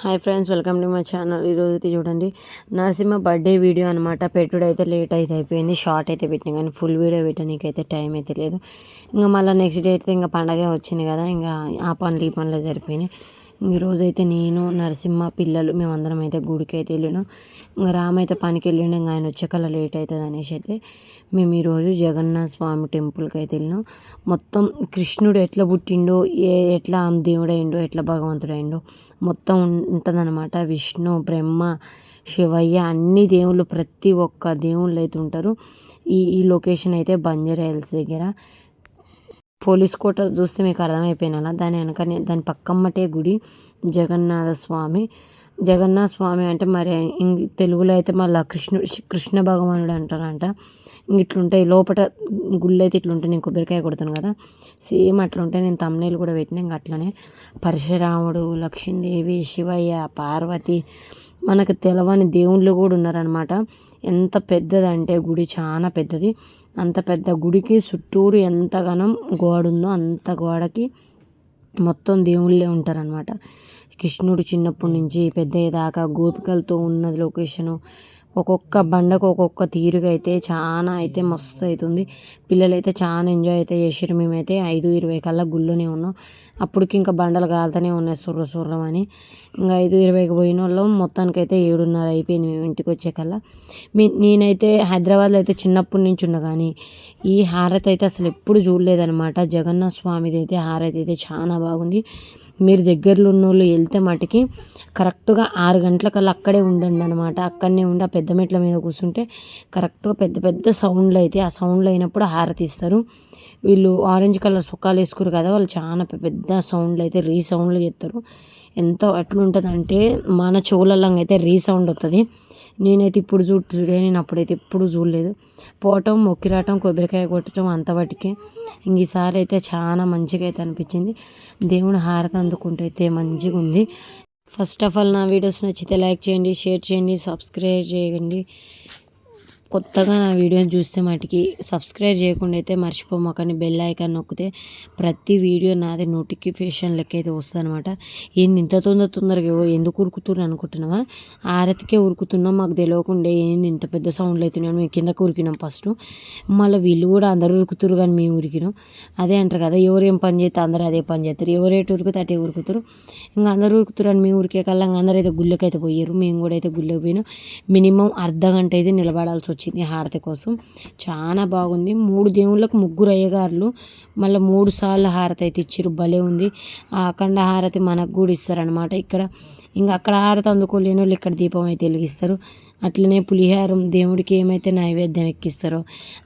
Hi friends welcome to my channel. ఈరోజు అయితే చూడండి నరసింహ బర్త్డే వీడియో అనమాట పెట్టుడు అయితే లేట్ అయితే అయిపోయింది షార్ట్ అయితే పెట్టిన కానీ ఫుల్ వీడియో పెట్టడానికి అయితే టైం అయితే లేదు. ఇంకా మళ్ళీ నెక్స్ట్ డే అయితే ఇంకా పండగే వచ్చింది కదా ఇంకా ఆ పనులు ఈ పనులు సరిపోయినాయి ఈ రోజైతే నేను నరసింహ పిల్లలు మేమందరం అయితే గుడికి అయితే వెళ్ళాను. ఇంకా రామ్ అయితే పనికి వెళ్ళిండు ఇంకా ఆయన వచ్చేకల్లా లేట్ అవుతుంది అనేసి అయితే మేము ఈరోజు జగన్నాథ స్వామి టెంపుల్కి అయితే వెళ్ళినాం. మొత్తం కృష్ణుడు ఎట్లా పుట్టిండో ఏ ఎట్లా దేవుడైండో ఎట్లా భగవంతుడైండో మొత్తం ఉంటుందన్నమాట. విష్ణు బ్రహ్మ శివయ్య అన్ని దేవుళ్ళు ప్రతి ఒక్క దేవుళ్ళు అయితే ఉంటారు. ఈ ఈ లొకేషన్ అయితే బంజారా హిల్స్ దగ్గర. పోలీస్ కోట చూస్తే మీకు అర్థమైపోయినా దాని వెనకనే దాని పక్కమ్మటే గుడి జగన్నాథ స్వామి. జగన్నాథ స్వామి అంటే మరి తెలుగులో అయితే మళ్ళీ కృష్ణ కృష్ణ భగవానుడు అంటారంట. ఇట్లుంటాయి లోపల గుళ్ళు అయితే ఇట్లుంటాయి నేను కొబ్బరికాయ కొడతాను కదా. సేమ్ అట్లుంటాయి నేను తమ్నేలు కూడా పెట్టిన ఇంకా అట్లనే. పరశురాముడు లక్ష్మీదేవి శివయ్య పార్వతి మనకు తెలవని దేవుళ్ళు కూడా ఉన్నారనమాట ఎంత పెద్దదంటే గుడి చాలా పెద్దది. అంత పెద్ద గుడికి చుట్టూరు ఎంతగానం గోడ ఉందో అంత గోడకి మొత్తం దేవుళ్ళే ఉంటారనమాట కృష్ణుడు చిన్నప్పటి నుంచి పెద్దయ్యేదాకా గోపికలతో ఉన్నది లొకేషను ఒక్కొక్క బండకు ఒక్కొక్క తీరుగా అయితే చాలా అయితే మస్తు అవుతుంది పిల్లలు అయితే చాలా ఎంజాయ్ అయితే చేసారు మేమైతే ఐదు ఇరవై కల్లా గుళ్ళోనే ఉన్నాం. అప్పటికి ఇంకా బండలు కాలుతూనే ఉన్నాయి సుర్ర సుర్రం అని ఇంకా ఐదు ఇరవైకి పోయిన వాళ్ళు మొత్తానికైతే ఏడున్నర అయిపోయింది మేము ఇంటికి వచ్చే కల్లా. మీ నేనైతే హైదరాబాద్లో అయితే చిన్నప్పటి నుంచి ఉన్నా కానీ ఈ హారతి అయితే అసలు ఎప్పుడు చూడలేదనమాట జగన్నాథ స్వామిది అయితే హారతి అయితే చాలా బాగుంది. మీరు దగ్గరలో ఉన్న వాళ్ళు వెళ్తే మటుకి కరెక్ట్గా ఆరు గంటలకల్లా అక్కడే ఉండండి అనమాట అక్కడనే ఉండి ఆ పెద్ద మెట్ల మీద కూర్చుంటే కరెక్ట్గా పెద్ద పెద్ద సౌండ్లు అయితే ఆ సౌండ్లు అయినప్పుడు హారతి ఇస్తారు వీళ్ళు ఆరెంజ్ కలర్ సుఖాలు వేసుకురు కదా వాళ్ళు చాలా పెద్ద సౌండ్లు అయితే రీ సౌండ్లు చేస్తారు. ఎంత అట్లుంటుందంటే మన చెవులలో అయితే రీ సౌండ్ వస్తుంది నేనైతే ఇప్పుడు చూడు చూడే నేను అప్పుడైతే ఎప్పుడు చూడలేదు. పోవటం మొక్కిరాటం కొబ్బరికాయ కొట్టడం అంతవటికే ఇంక ఈసారి అయితే చాలా మంచిగా అయితే అనిపించింది. దేవుని హారతి అందుకుంటే అయితే మంచిగా ఉంది. ఫస్ట్ ఆఫ్ ఆల్ నా వీడియోస్ నచ్చితే లైక్ చేయండి షేర్ చేయండి సబ్స్క్రైబ్ చేయండి. కొత్తగా నా వీడియోని చూస్తే మటుకి సబ్స్క్రైబ్ చేయకుండా అయితే మర్చిపోమాకండి బెల్ ఐకాన్ నొక్కితే ప్రతి వీడియో నాది నోటిఫికేషన్ లెక్క అయితే వస్తుంది అనమాట ఏంది ఇంత తొందర తొందరగా ఎందుకు ఉరుకుతున్నారు అనుకుంటున్నావా? ఆరతికే ఉరుకుతున్నాం మాకు తెలియకుండా ఏంది ఇంత పెద్ద సౌండ్లు అవుతున్నాయి మేము కిందకు ఉరికినాం ఫస్ట్ మళ్ళీ వీళ్ళు కూడా అందరూ ఉరుకుతురు కానీ మేము ఉరికినాం. అదే అంటారు కదా ఎవరేం పని చేస్తే అందరూ అదే పని చేస్తారు. ఎవరేటు ఉరికితే అటే ఉరుకుతారు ఇంకా అందరూ ఉరుకుతారు అని మేము ఉరికే కల్లా అందరూ అయితే గుళ్ళకైతే పోయారు. మేము కూడా అయితే గుళ్ళకి పోయినాం. మినిమం అర్ధ గంట అయితే నిలబడాల్సి వచ్చింది. వచ్చింది హారతి కోసం. చాలా బాగుంది. మూడు దేవుళ్ళకు ముగ్గురు అయ్యగారులు. మళ్ళీ మూడు సార్లు హారతి అయితే ఇచ్చారు. భలే ఉంది. ఆ అఖండ హారతి మనకు కూడా ఇస్తారనమాట ఇక్కడ. ఇంకా అక్కడ హారతి అందుకోలేని వాళ్ళు ఇక్కడ దీపం అయితే వెలిగిస్తారు. అట్లనే పులిహారం దేవుడికి ఏమైతే నైవేద్యం ఎక్కిస్తారో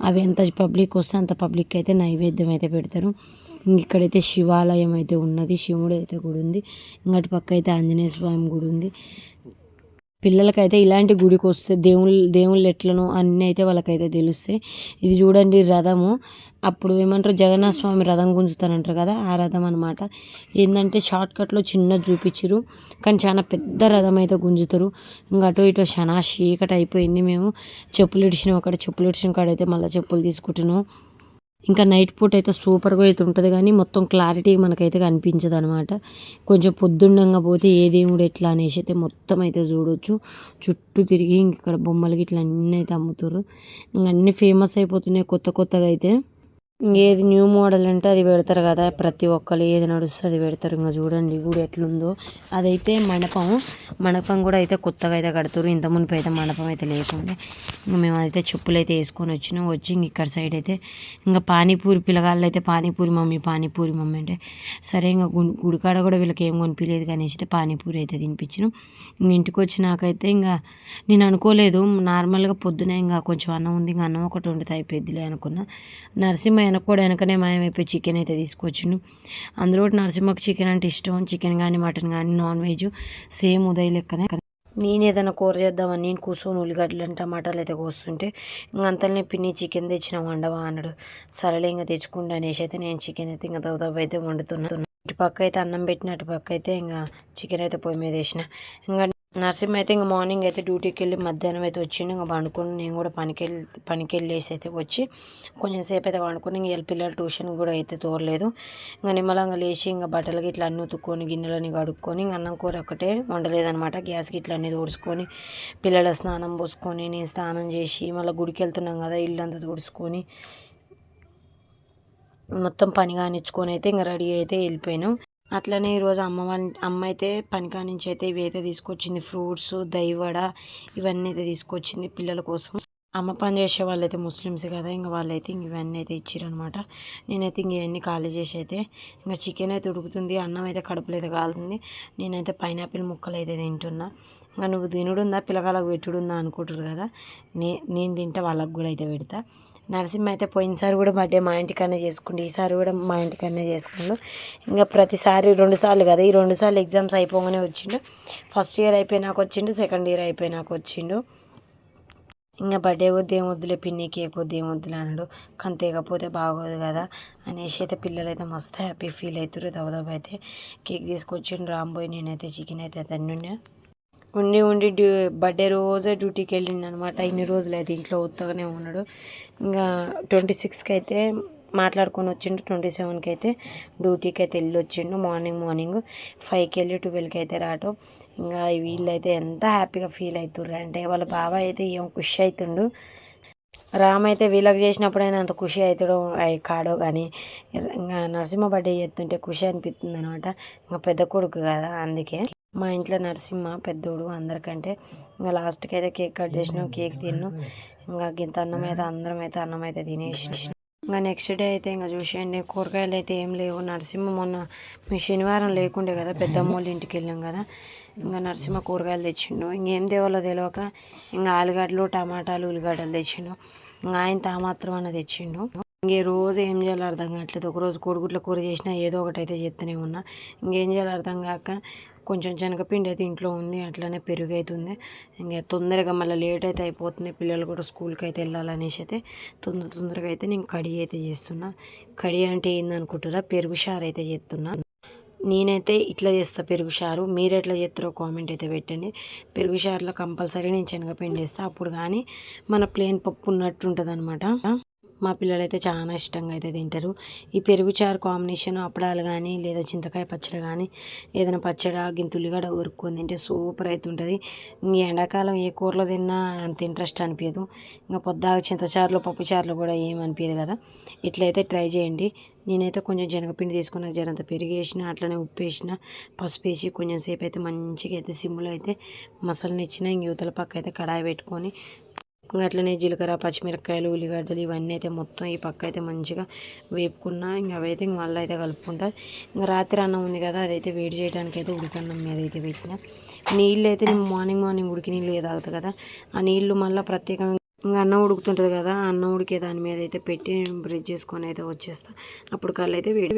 అవి ఎంత పబ్లిక్ వస్తే అంత పబ్లిక్ అయితే నైవేద్యం అయితే పెడతారు. ఇక్కడైతే శివాలయం అయితే ఉన్నది. శివుడు అయితే గుడి ఉంది. ఇంకటి పక్క అయితే ఆంజనేయ స్వామి గుడి ఉంది. పిల్లలకైతే ఇలాంటి గుడికి వస్తే దేవుళ్ళు దేవుళ్ళు ఎట్లనో అన్నీ అయితే వాళ్ళకైతే తెలుస్తాయి. ఇది చూడండి రథము. అప్పుడు ఏమంటారు? జగన్నాథ స్వామి రథం గుంజుతానంటారు కదా ఆ రథం అనమాట ఏంటంటే షార్ట్ కట్లో చిన్న చూపించరు కానీ చాలా పెద్ద రథం అయితే గుంజుతారు. ఇంకా అటు ఇటు చనా చీకటి అయిపోయింది మేము. చెప్పులు ఇడిచినాం ఒకటి చెప్పులు ఇడిచిన కాడైతే మళ్ళీ చెప్పులు తీసుకుంటున్నాం. ఇంకా నైట్ పూట అయితే సూపర్గా అయితే ఉంటుంది కానీ మొత్తం క్లారిటీ మనకైతే కనిపించదు అనమాట కొంచెం పొద్దున్నంగా పోతే ఏ దేవుడు ఎట్లా అనేసి అయితే మొత్తం అయితే చూడొచ్చు. చుట్టూ తిరిగి ఇంక ఇక్కడ బొమ్మలకి ఇట్లా అన్నీ అయితే అమ్ముతారు ఇంకా అన్నీ ఫేమస్ అయిపోతున్నాయి కొత్త కొత్తగా అయితే. ఏది న్యూ మోడల్ అంటే అది పెడతారు కదా ప్రతి ఒక్కరు ఏది నడుస్తుంది అది పెడతారు. ఇంకా చూడండి గుడి ఎట్లుందో. అదైతే మండపం మండపం కూడా అయితే కొత్తగా అయితే కడతారు ఇంత మునిపి అయితే మండపం అయితే లేకుండా. ఇంకా మేము అయితే చెప్పులు అయితే వేసుకొని వచ్చినాం. వచ్చి ఇంక ఇక్కడ సైడ్ అయితే ఇంకా పానీపూరి పిల్లగాళ్ళు అయితే పానీపూరి మమ్మీ పానీపూరి మమ్మీ అంటే సరే ఇంకా గుడికాడ కూడా వీళ్ళకి ఏం కొనిపించలేదు కానీ అయితే పానీపూరి అయితే తినిపించినాం. ఇంక ఇంటికి వచ్చినాకైతే ఇంకా నేను అనుకోలేదు. నార్మల్గా పొద్దున ఇంకా కొంచెం అన్నం ఉంది. ఇంకా అన్నం ఒకటి వండితే అయిపోద్దిలే అనుకున్నా. నరసింహ వెనక కూడా వెనకనే మాయమైపోయి చికెన్ అయితే తీసుకొచ్చిండు. అందులో నరసింహకు చికెన్ అంటే ఇష్టం. చికెన్ కానీ మటన్ కానీ నాన్ వెజ్ సేమ్ ఉదయం లెక్కనే. నేను ఏదైనా కూర చేద్దామని నేను కూర్చొని ఉల్లిగడ్డలు టమాటాలు అయితే కోస్తుంటే ఇంకంతలనే పిన్ని చికెన్ తెచ్చిన వండవా అన్నాడు. సరేలే ఇంకా తెచ్చుకుంటా అనేసి అయితే నేను చికెన్ అయితే ఇంకా దవ్వ అయితే వండుతున్నాను ఇటు పక్క అయితే అన్నం పెట్టిన అటు పక్క అయితే ఇంకా చికెన్ అయితే పొయ్యి మీద వేసిన. ఇంకా నరసింహ అయితే ఇంకా మార్నింగ్ అయితే డ్యూటీకి వెళ్ళి మధ్యాహ్నం అయితే వచ్చిండు. ఇంకా పండుకొని నేను కూడా పనికి వెళ్ళి పనికి వెళ్ళేసి అయితే వచ్చి కొంచెం సేపు అయితే పండుకొని ఇంక వీళ్ళ పిల్లలు ట్యూషన్ కూడా అయితే తోరలేదు ఇంకా నిమ్మలంగా లేచి ఇంకా బట్టలు గిట్ల అన్నీ ఉతుక్కొని గిన్నెలని కడుక్కొని ఇంకా అన్నం కూర ఒకటే వండలేదనమాట గ్యాస్ గిట్ల అన్నీ తుడుచుకొని పిల్లల స్నానం పోసుకొని నేను స్నానం చేసి మళ్ళీ గుడికి వెళ్తున్నాం కదా ఇల్లు అంతా తుడుచుకొని మొత్తం పని కానిచ్చుకొని అయితే ఇంకా రెడీ అయితే వెళ్ళిపోయాను. అట్లనే ఈరోజు అమ్మ అమ్మ అయితే పని నుంచి అయితే ఇవి అయితే తీసుకొచ్చింది ఫ్రూట్స్ దైవడ ఇవన్నీ అయితే తీసుకొచ్చింది పిల్లల కోసం. అమ్మ పని చేసే వాళ్ళైతే ముస్లిమ్స్ కదా ఇంకా వాళ్ళైతే ఇంక ఇవన్నీ అయితే ఇచ్చారనమాట నేనైతే ఇంక ఇవన్నీ ఖాళీ చేసి అయితే ఇంకా చికెన్ అయితే ఉడుకుతుంది అన్నం అయితే కడుపులో అయితే కాలుతుంది. నేనైతే పైనాపిల్ ముక్కలు అయితే తింటున్నా. ఇంకా నువ్వు తినుడుందా పెట్టుడు పెట్టుడుందా అనుకుంటారు కదా నే నేను తింటే వాళ్ళకి కూడా అయితే పెడతా. నరసింహ అయితే పోయినసారి కూడా బర్త్డే మా ఇంటికన్నా చేసుకుండు ఈసారి కూడా మా ఇంటికన్నా చేసుకుండు. ఇంకా ప్రతిసారి రెండు సార్లు కదా ఈ రెండు సార్లు ఎగ్జామ్స్ అయిపోగానే వచ్చిండు. ఫస్ట్ ఇయర్ అయిపోయినాక వచ్చిండు సెకండ్ ఇయర్ అయిపోయినాక వచ్చిండు. ఇంకా బర్త్డే వద్దు ఏం వద్దులే పిన్ని కేక్ వద్దు ఏం వద్దులే అన్నాడు. కానీ తెగపోతే బాగోదు కదా అనేసి అయితే పిల్లలు అయితే మస్తు హ్యాపీ ఫీల్ అవుతారు దవదవ అయితే కేక్ తీసుకొచ్చిండు రాంబోయ్ నేనైతే చికెన్ అయితే తండ్రి ఉండి ఉండి డ్యూ బర్త్డే రోజే డ్యూటీకి వెళ్ళిండు అనమాట ఇన్ని రోజులు అయితే ఇంట్లో ఉత్తగానే ఉన్నాడు. ఇంకా ట్వంటీ సిక్స్కి అయితే మాట్లాడుకొని వచ్చిండు. ట్వంటీ సెవెన్కి అయితే డ్యూటీకి అయితే వెళ్ళి వచ్చిండు. మార్నింగ్ మార్నింగ్ ఫైవ్కి వెళ్ళి ట్వెల్వ్కి అయితే రావటం. ఇంకా వీళ్ళైతే ఎంత హ్యాపీగా ఫీల్ అవుతుర్రు అంటే వాళ్ళ బాబాయ్ అయితే ఏం ఖుషి అవుతుండు రామ్ అయితే వీళ్ళకి చేసినప్పుడైనా అంత ఖుషి అవుతాడో అవి కాడో కానీ ఇంకా నరసింహ బర్త్డే చేస్తుంటే ఖుషి అనిపిస్తుంది అనమాట ఇంకా పెద్ద కొడుకు కదా అందుకే. మా ఇంట్లో నరసింహ పెద్దోడు అందరికంటే ఇంకా లాస్ట్కి అయితే కేక్ కట్ చేసినాం కేక్ తిన్నాం. ఇంకా గింత అన్నం అయితే అందరం అయితే అన్నం అయితే తినేసి ఇంకా నెక్స్ట్ డే అయితే ఇంకా చూసేయండి. కూరగాయలు అయితే ఏం లేవు. నరసింహ మొన్న మీ శనివారం లేకుండే కదా పెద్దమ్మ వాళ్ళ ఇంటికి వెళ్ళాం కదా. ఇంకా నరసింహ కూరగాయలు తెచ్చిండు. ఇంకేం తేవాలో తెలియక ఇంకా ఆలుగడ్డలు టమాటాలు ఉల్లిగడ్డలు తెచ్చిండు. ఇంకా ఆయన తామాత్రం అన్న తెచ్చిండు. ఇంకే రోజు ఏం చేయాలో అర్థం కావట్లేదు. ఒకరోజు కోడిగుడ్ల కూర చేసినా ఏదో ఒకటి అయితే చేస్తూనే ఉన్నా. ఇంకేం చేయాలో అర్థం కాక కొంచెం శనగపిండి అయితే ఇంట్లో ఉంది అట్లనే పెరుగు అవుతుంది ఇంకా తొందరగా మళ్ళీ లేట్ అయితే అయిపోతుంది. పిల్లలు కూడా స్కూల్కి అయితే వెళ్ళాలనేసి అయితే తొందర తొందరగా అయితే నేను కడి అయితే చేస్తున్నా. కడి అంటే ఏందనుకుంటారా? పెరుగు షార్ అయితే చేస్తున్నా. నేనైతే ఇట్లా చేస్తా పెరుగు షారు. మీరు ఎట్లా చేస్తారో కామెంట్ అయితే పెట్టండి. పెరుగు చారులో కంపల్సరీ నేను శనగపిండి వేస్తా. అప్పుడు కానీ మన ప్లేన్ పప్పు ఉన్నట్టు ఉంటుంది అనమాట మా పిల్లలు అయితే చాలా ఇష్టంగా అయితే తింటారు. ఈ పెరుగు చారు కాంబినేషన్ అప్పడాలు కానీ లేదా చింతకాయ పచ్చడి కానీ ఏదైనా పచ్చడి గింతుల్లిగడ ఊరుకొని తింటే సూపర్ అవుతుంటుంది ఇంక ఎండాకాలం ఏ కూరలో తిన్నా అంత ఇంట్రెస్ట్ అనిపించదు ఇంకా పొద్దాక చింతచారులు పప్పు చారులు కూడా ఏం అనిపించదు కదా ఇట్లయితే ట్రై చేయండి నేనైతే కొంచెం శనగపిండి తీసుకున్న జరంత పెరుగు వేసిన అట్లనే ఉప్పు వేసిన పసుపు వేసి కొంచెం సేపు అయితే మంచిగా అయితే సిమ్లో అయితే మసాలాని ఇచ్చిన ఇంక యువతల పక్క అయితే కడాయి పెట్టుకొని అట్లనే జీలకర్ర పచ్చిమిరపకాయలు ఉల్లిగడ్డలు ఇవన్నీ అయితే మొత్తం ఈ పక్క అయితే మంచిగా వేపుకున్నా. ఇంకా అవైతే ఇంక మళ్ళీ అయితే కలుపుకుంటా. ఇంకా రాత్రి అన్నం ఉంది కదా అదైతే వేడి చేయడానికి అయితే ఉడికన్నం మీద అయితే పెట్టిన. నీళ్ళు అయితే నేను మార్నింగ్ మార్నింగ్ ఉడికి నీళ్ళు తాగుతా కదా ఆ నీళ్ళు మళ్ళీ ప్రత్యేకంగా ఇంకా అన్నం ఉడుకుతుంటుంది కదా అన్నం ఉడికే దాని మీద అయితే పెట్టి నేను బ్రిడ్జ్ చేసుకొని అయితే వచ్చేస్తాను అప్పుడు కళ్ళు అయితే వేడి